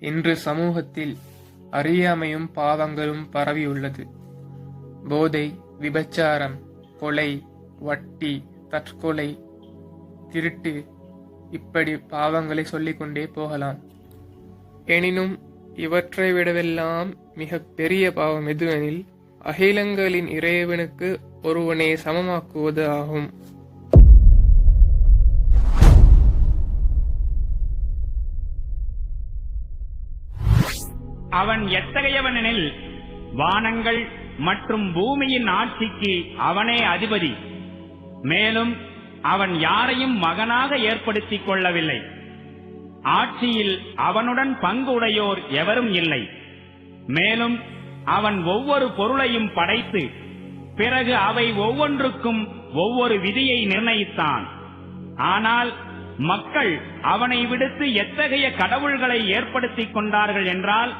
இன்று சமூகத்தில் அறியாமையும் பாவங்களும் பரவியுள்ளது. போதை விபச்சாரம் கொலை வட்டி தற்கொலை திருட்டு இப்படி பாவங்களை சொல்லிக்கொண்டே போகலாம். எனினும் இவற்றை விடவெல்லாம் மிக பெரிய பாவம் எதுவெனில் அகிலங்களின் இறைவனுக்கு ஒருவனை சமமாக்குவது ஆகும். அவன் எத்தகையவனெனில் வானங்கள் மற்றும் பூமியின் ஆட்சிக்கு அவனே அதிபதி. மேலும் அவன் யாரையும் மகனாக ஏற்படுத்திக் கொள்ளவில்லை. ஆட்சியில் அவனுடன் பங்கு உடையோர் எவரும் இல்லை. மேலும் அவன் ஒவ்வொரு பொருளையும் படைத்து பிறகு அவை ஒவ்வொன்றுக்கும் ஒவ்வொரு விதியை நிர்ணயித்தான். ஆனால் மக்கள் அவனை விடுத்து எத்தகைய கடவுள்களை ஏற்படுத்திக் கொண்டார்கள் என்றால்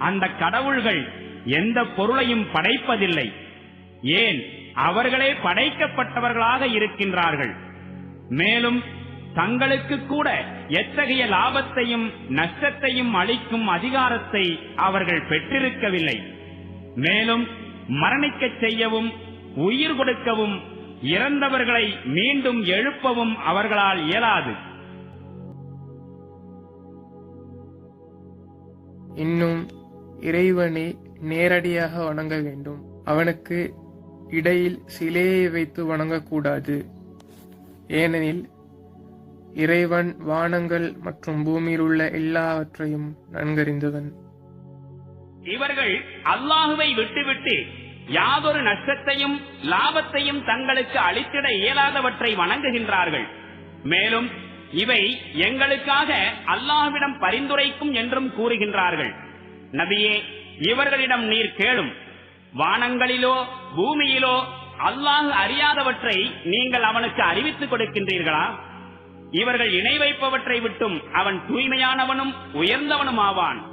அந்த கடவுள்கள் எந்த பொருளையும் படைப்பதில்லை. ஏன்? அவர்களே படைக்கப்பட்டவர்களாக இருக்கின்றார்கள். மேலும் தங்களுக்கு கூட எத்தகைய லாபத்தையும் நஷ்டத்தையும் அளிக்கும் அதிகாரத்தை அவர்கள் பெற்றிருக்கவில்லை. மேலும் மரணிக்கச் செய்யவும் உயிர் கொடுக்கவும் இறந்தவர்களை மீண்டும் எழுப்பவும் அவர்களால் இயலாது. இன்னும் இறைவனை நேரடியாக வணங்க வேண்டும். அவனுக்கு இடையில் சிலையை வைத்து வணங்கக்கூடாது. ஏனெனில் இறைவன் வானங்கள் மற்றும் பூமியில் உள்ள எல்லாவற்றையும் நன்கறிந்தவன். இவர்கள் அல்லாஹுவை விட்டுவிட்டு யாதொரு நஷ்டத்தையும் லாபத்தையும் தங்களுக்கு அளித்திட இயலாதவற்றை வணங்குகின்றார்கள். மேலும் இவை எங்களுக்காக அல்லாஹ்விடம் பரிந்துரைக்கும் என்றும் கூறுகின்றார்கள். நபியே இவர்களிடம் நீர் கேளும். வானங்களிலோ பூமியிலோ அல்லாஹ் அறியாதவற்றை நீங்கள் அவனுக்கு அறிவித்துக் கொடுக்கின்றீர்களா? இவர்கள் இணை வைப்பவற்றை விட்டும் அவன் தூய்மையானவனும் உயர்ந்தவனும் ஆவான்